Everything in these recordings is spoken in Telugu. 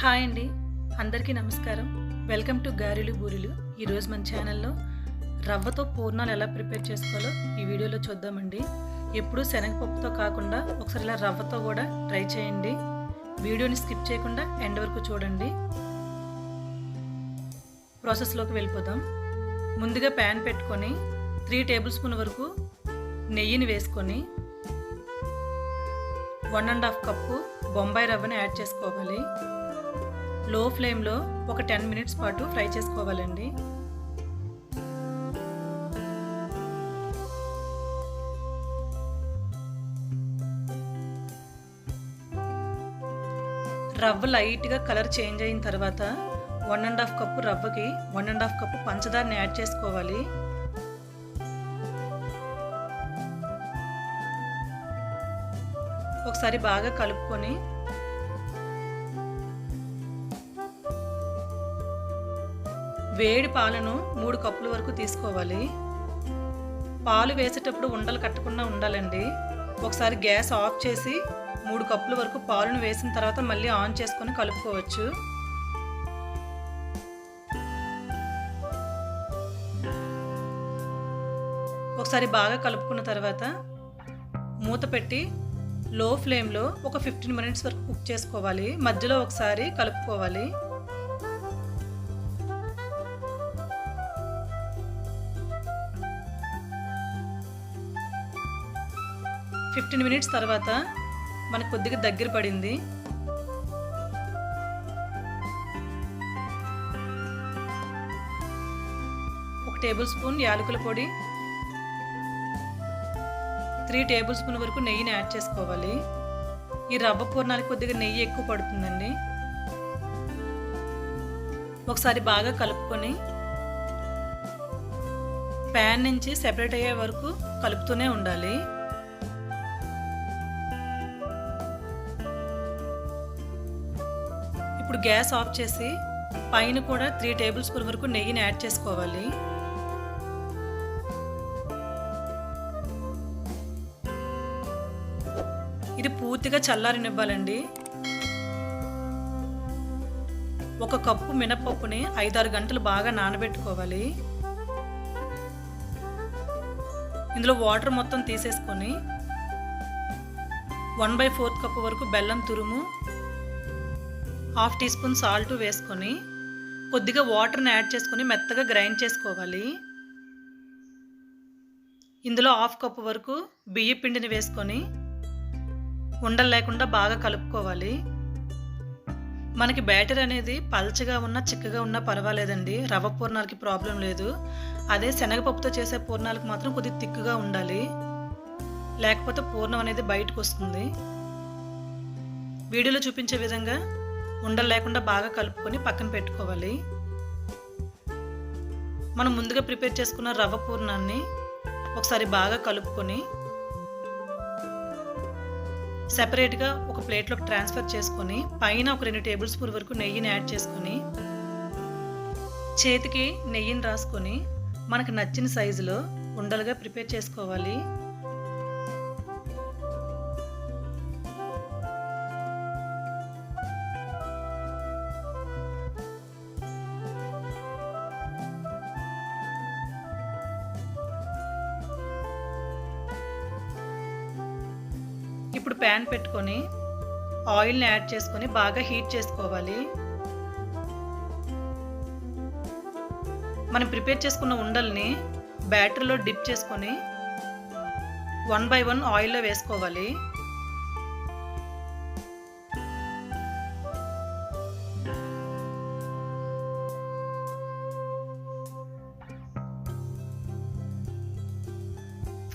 హాయ్ అండి. అందరికీ నమస్కారం. వెల్కమ్ టు గారెలు బూరెలు. ఈరోజు మన ఛానల్లో రవ్వతో పూర్ణాలు ఎలా ప్రిపేర్ చేసుకోవాలో ఈ వీడియోలో చూద్దామండి. ఎప్పుడూ శనగపప్పుతో కాకుండా ఒకసారి ఇలా రవ్వతో కూడా ట్రై చేయండి. వీడియోని స్కిప్ చేయకుండా ఎండ్ వరకు చూడండి. ప్రాసెస్లోకి వెళ్ళిపోదాం. ముందుగా ప్యాన్ పెట్టుకొని త్రీ టేబుల్ స్పూన్ వరకు నెయ్యిని వేసుకొని one and half cup Bombay రవ్వని యాడ్ చేసుకోవాలి. లో ఫ్లేమ్లో ఒక టెన్ మినిట్స్ పాటు ఫ్రై చేసుకోవాలండి. రవ్వ లైట్గా కలర్ చేంజ్ అయిన తర్వాత వన్ అండ్ హాఫ్ కప్పు రవ్వకి వన్ అండ్ హాఫ్ కప్పు పంచదారని యాడ్ చేసుకోవాలి. ఒకసారి బాగా కలుపుకొని వేడి పాలను మూడు కప్పుల వరకు తీసుకోవాలి. పాలు వేసేటప్పుడు ఉండలు కట్టకుండా ఉండాలండి. ఒకసారి గ్యాస్ ఆఫ్ చేసి మూడు కప్పుల వరకు పాలను వేసిన తర్వాత మళ్ళీ ఆన్ చేసుకొని కలుపుకోవచ్చు. ఒకసారి బాగా కలుపుకున్న తర్వాత మూత పెట్టి లో ఫ్లేమ్లో ఒక ఫిఫ్టీన్ మినిట్స్ వరకు కుక్ చేసుకోవాలి. మధ్యలో ఒకసారి కలుపుకోవాలి. ఫిఫ్టీన్ మినిట్స్ తర్వాత మనకు కొద్దిగా దగ్గర పడింది. ఒక టేబుల్ స్పూన్ యాలకుల పొడి. త్రీ టేబుల్ స్పూన్ వరకు నెయ్యిని యాడ్ చేసుకోవాలి. ఈ రవ్వ పూర్ణాలకు కొద్దిగా నెయ్యి ఎక్కువ పడుతుందండి. ఒకసారి బాగా కలుపుకొని ప్యాన్ నుంచి సెపరేట్ అయ్యే వరకు కలుపుతూనే ఉండాలి. ఇప్పుడు గ్యాస్ ఆఫ్ చేసి పైన కూడా త్రీ టేబుల్ స్పూన్ వరకు నెయ్యిని యాడ్ చేసుకోవాలి. ఇది పూర్తిగా చల్లారనివ్వాలండి. ఒక కప్పు మినపప్పుని ఐదారు గంటలు బాగా నానబెట్టుకోవాలి. ఇందులో వాటర్ మొత్తం తీసేసుకొని వన్ బై ఫోర్త్ కప్పు వరకు బెల్లం తురుము హాఫ్ టీ స్పూన్ సాల్ట్ వేసుకొని కొద్దిగా వాటర్ని యాడ్ చేసుకొని మెత్తగా గ్రైండ్ చేసుకోవాలి. ఇందులో హాఫ్ కప్పు వరకు బియ్య పిండిని వేసుకొని ఉండలు లేకుండా బాగా కలుపుకోవాలి. మనకి బ్యాటర్ అనేది పల్చగా ఉన్నా చిక్కగా ఉన్నా పర్వాలేదండి. రవ్వ పూర్ణాలకి ప్రాబ్లం లేదు. అదే శనగపప్పుతో చేసే పూర్ణాలకు మాత్రం కొద్దిగా తిక్కుగా ఉండాలి. లేకపోతే పూర్ణం అనేది బయటకు వస్తుంది. వీడియోలో చూపించే విధంగా ఉండలు లేకుండా బాగా కలుపుకొని పక్కన పెట్టుకోవాలి. మనం ముందుగా ప్రిపేర్ చేసుకున్న రవ్వ పూర్ణాన్ని ఒకసారి బాగా కలుపుకొని సెపరేట్గా ఒక ప్లేట్లోకి ట్రాన్స్ఫర్ చేసుకొని పైన ఒక రెండు టేబుల్ స్పూన్ వరకు నెయ్యిని యాడ్ చేసుకొని చేతికి నెయ్యిని రాసుకొని మనకు నచ్చిన సైజులో ఉండలుగా ప్రిపేర్ చేసుకోవాలి. ఇప్పుడు ప్యాన్ పెట్టుకొని ఆయిల్ని యాడ్ చేసుకొని బాగా హీట్ చేసుకోవాలి. మనం ప్రిపేర్ చేసుకున్న ఉండల్ని బ్యాటర్లో డిప్ చేసుకొని వన్ బై వన్ ఆయిల్లో వేసుకోవాలి.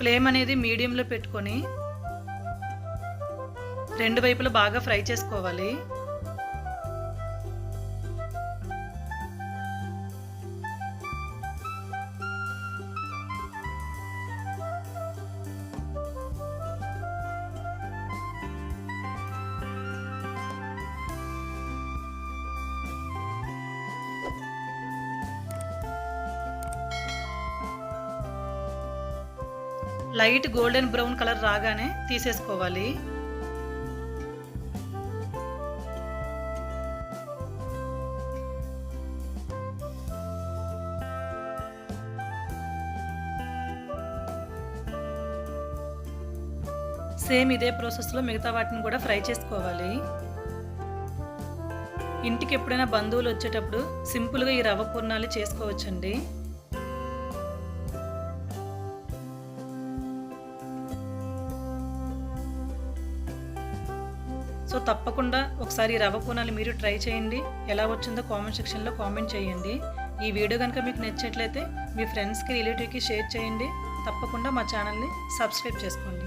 ఫ్లేమ్ అనేది మీడియంలో పెట్టుకొని రెండు వైపులు బాగా ఫ్రై చేసుకోవాలి. లైట్ గోల్డెన్ బ్రౌన్ కలర్ రాగానే తీసేసుకోవాలి. సేమ్ ఇదే ప్రాసెస్లో మిగతా వాటిని కూడా ఫ్రై చేసుకోవాలి. ఇంటికి ఎప్పుడైనా బంధువులు వచ్చేటప్పుడు సింపుల్గా ఈ రవ్వ పూర్ణాలు చేసుకోవచ్చండి. సో తప్పకుండా ఒకసారి ఈ రవ్వ పూర్ణాలు మీరు ట్రై చేయండి. ఎలా వచ్చిందో కామెంట్ సెక్షన్లో కామెంట్ చేయండి. ఈ వీడియో కనుక మీకు నచ్చినట్లయితే మీ ఫ్రెండ్స్కి రిలేటివ్కి షేర్ చేయండి. తప్పకుండా మా ఛానల్ని సబ్స్క్రైబ్ చేసుకోండి.